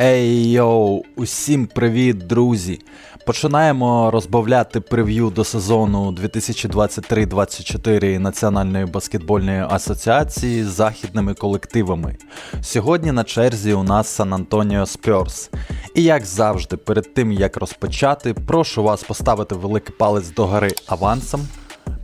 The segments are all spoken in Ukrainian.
Ей йоу, усім привіт, друзі! Починаємо розбавляти прев'ю до сезону 2023-24 Національної баскетбольної асоціації з західними колективами. Сьогодні на черзі у нас Сан Антоніо Спьорс. І як завжди, перед тим як розпочати, прошу вас поставити великий палець догори авансом.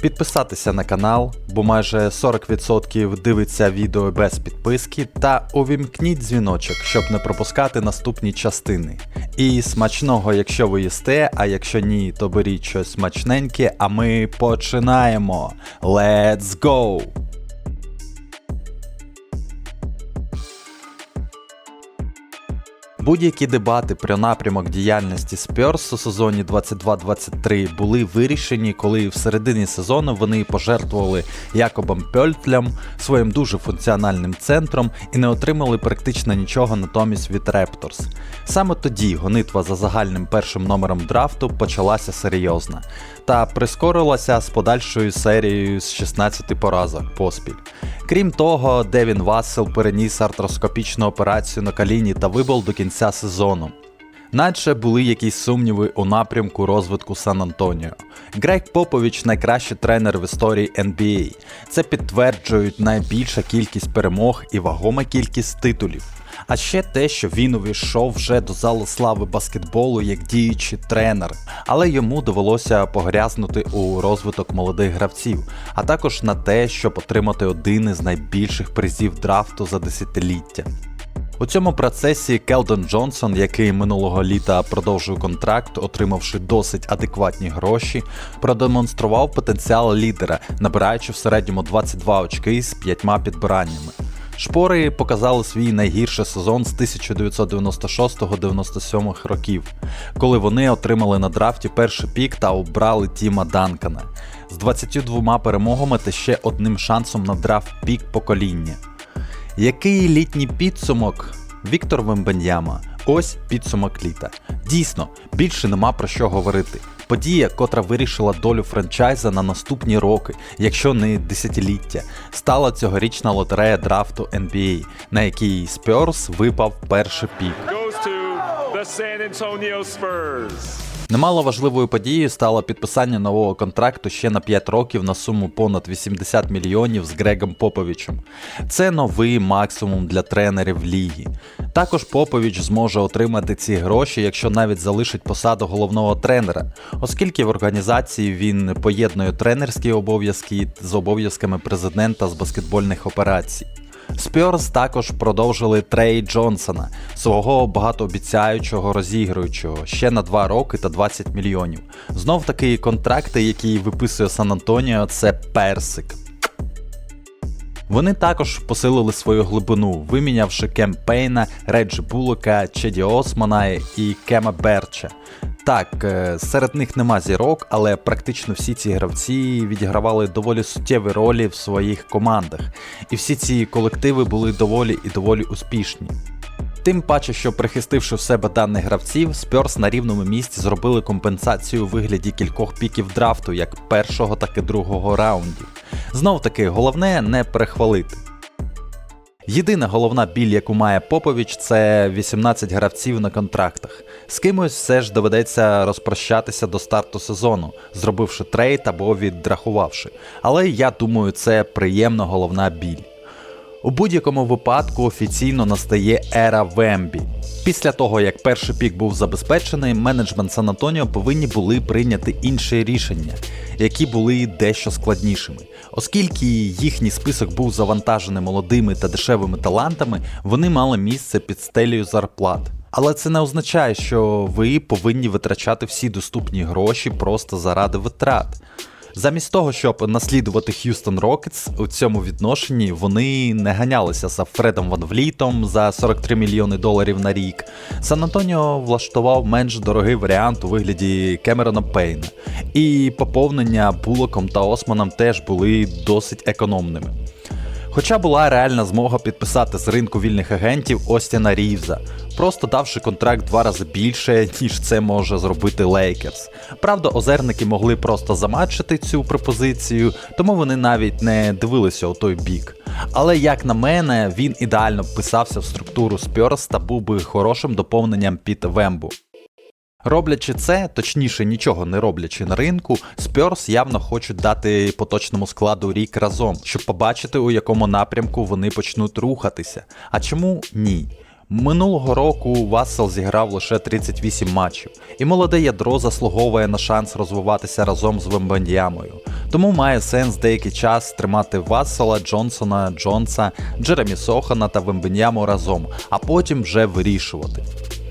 Підписатися на канал, бо майже 40% дивиться відео без підписки, та увімкніть дзвіночок, щоб не пропускати наступні частини. І смачного, якщо ви їсте, а якщо ні, то беріть щось смачненьке, а ми починаємо. Let's go! Будь-які дебати про напрямок діяльності Спьорс у сезоні 22-23 були вирішені, коли в середині сезону вони пожертвували Якобом Пьольтлям своїм дуже функціональним центром і не отримали практично нічого натомість від Репторс. Саме тоді гонитва за загальним першим номером драфту почалася серйозно та прискорилася з подальшою серією з 16 поразок поспіль. Крім того, Девін Вассел переніс артроскопічну операцію на коліні та вибол до кінця сезону. Наче були якісь сумніви у напрямку розвитку Сан Антоніо. Грег Попович найкращий тренер в історії NBA. Це підтверджують найбільша кількість перемог і вагома кількість титулів. А ще те, що він увійшов вже до залу слави баскетболу як діючий тренер, але йому довелося погрязнути у розвиток молодих гравців, а також на те, щоб отримати один із найбільших призів драфту за десятиліття. У цьому процесі Келдон Джонсон, який минулого літа продовжив контракт, отримавши досить адекватні гроші, продемонстрував потенціал лідера, набираючи в середньому 22 очки з п'ятьма підбираннями. Шпори показали свій найгірший сезон з 1996-97 років, коли вони отримали на драфті перший пік та обрали Тіма Данкана з 22 перемогами та ще одним шансом на драфт пік покоління. Який літній підсумок? Віктор Вембеньяма. Ось підсумок літа. Дійсно, більше нема про що говорити. Подія, котра вирішила долю франчайза на наступні роки, якщо не десятиліття, стала цьогорічна лотерея драфту NBA, на якій Спьорс випав перший пік. goes to the San Antonio Spurs. Немало важливою подією стало підписання нового контракту ще на 5 років на суму понад 80 мільйонів з Грегом Поповичем. Це новий максимум для тренерів ліги. Також Попович зможе отримати ці гроші, якщо навіть залишить посаду головного тренера, оскільки в організації він поєднує тренерські обов'язки з обов'язками президента з баскетбольних операцій. Спьорс також продовжили Трей Джонсона, свого багатообіцяючого розігруючого, ще на 2 роки та 20 мільйонів. Знов таки контракти, які виписує Сан Антоніо, це персик. Вони також посилили свою глибину, вимінявши Кем Пейна, Реджі Булока, Чеді Османа і Кема Берча. Так, е, серед них нема зірок, але практично всі ці гравці відігравали доволі суттєві ролі в своїх командах, і всі ці колективи були доволі і доволі успішні. Тим паче, що прихистивши в себе даних гравців, Спьорс на рівному місці зробили компенсацію у вигляді кількох піків драфту, як першого, так і другого раундів. Знов таки, головне не перехвалити. Єдина головна біль, яку має Попович, це 18 гравців на контрактах. З кимось все ж доведеться розпрощатися до старту сезону, зробивши трейд або відрахувавши. Але я думаю, це приємна головна біль. У будь-якому випадку офіційно настає ера Вембі. Після того, як перший пік був забезпечений, менеджмент Сан Антоніо повинні були прийняти інші рішення, які були дещо складнішими. Оскільки їхній список був завантажений молодими та дешевими талантами, вони мали місце під стелею зарплат. Але це не означає, що ви повинні витрачати всі доступні гроші просто заради витрат. Замість того, щоб наслідувати Х'юстон Рокетс у цьому відношенні, вони не ганялися за Фредом Ван Влітом за 43 мільйони доларів на рік. Сан Антоніо влаштував менш дорогий варіант у вигляді Кемерона Пейна, і поповнення Булоком та Османом теж були досить економними. Хоча була реальна змога підписати з ринку вільних агентів Остіна Рівза, просто давши контракт два рази більше, ніж це може зробити Лейкерс. Правда, озерники могли просто замачити цю пропозицію, тому вони навіть не дивилися у той бік. Але як на мене, він ідеально вписався в структуру Спьорс та був би хорошим доповненням під Вембу. Роблячи це, точніше нічого не роблячи на ринку, Спьорс явно хочуть дати поточному складу рік разом, щоб побачити, у якому напрямку вони почнуть рухатися. А чому ні? Минулого року Вассел зіграв лише 38 матчів, і молоде ядро заслуговує на шанс розвиватися разом з Вембандіамою. Тому має сенс деякий час тримати Вассела, Джонсона, Джонса, Джеремі Сохана та Вембеняму разом, а потім вже вирішувати.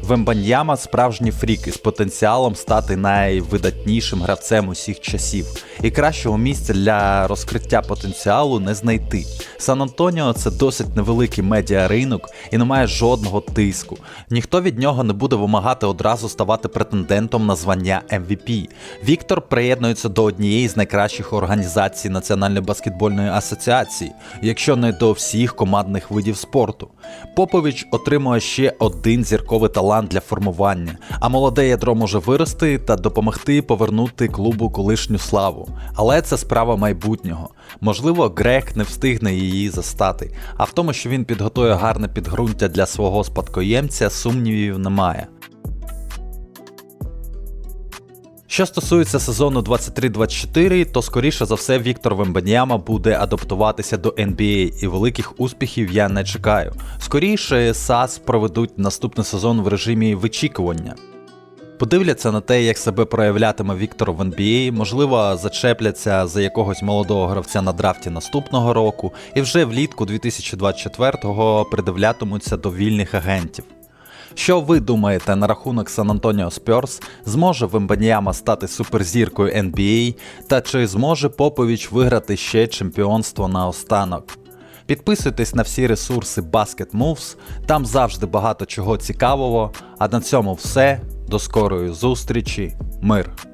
Вембаньяма справжній фрік із потенціалом стати найвидатнішим гравцем усіх часів, і кращого місця для розкриття потенціалу не знайти. Сан Антоніо це досить невеликий медіаринок і не має жодного тиску. Ніхто від нього не буде вимагати одразу ставати претендентом на звання MVP. Віктор приєднується до однієї з найкращих організацій Національної баскетбольної асоціації, якщо не до всіх командних видів спорту. Попович отримує ще один зірковий талант для формування, а молоде ядро може вирости та допомогти повернути клубу колишню славу. Але це справа майбутнього. Можливо, Грег не встигне її застати, а в тому, що він підготує гарне підґрунтя для свого спадкоємця, сумнівів немає. Що стосується сезону 23-24, то скоріше за все Віктор Вембаньяма буде адаптуватися до NBA і великих успіхів я не чекаю. Скоріше САС проведуть наступний сезон в режимі вичікування. Подивляться на те, як себе проявлятиме Віктор в NBA, можливо, зачепляться за якогось молодого гравця на драфті наступного року, і вже влітку 2024-го придивлятимуться до вільних агентів. Що ви думаєте на рахунок Сан Антоніо Спьорс? Зможе Вембаньяма стати суперзіркою NBA? Та чи зможе Попович виграти ще чемпіонство наостанок? Підписуйтесь на всі ресурси Basket Moves, там завжди багато чого цікавого. А на цьому все. До скорої зустрічі, мир!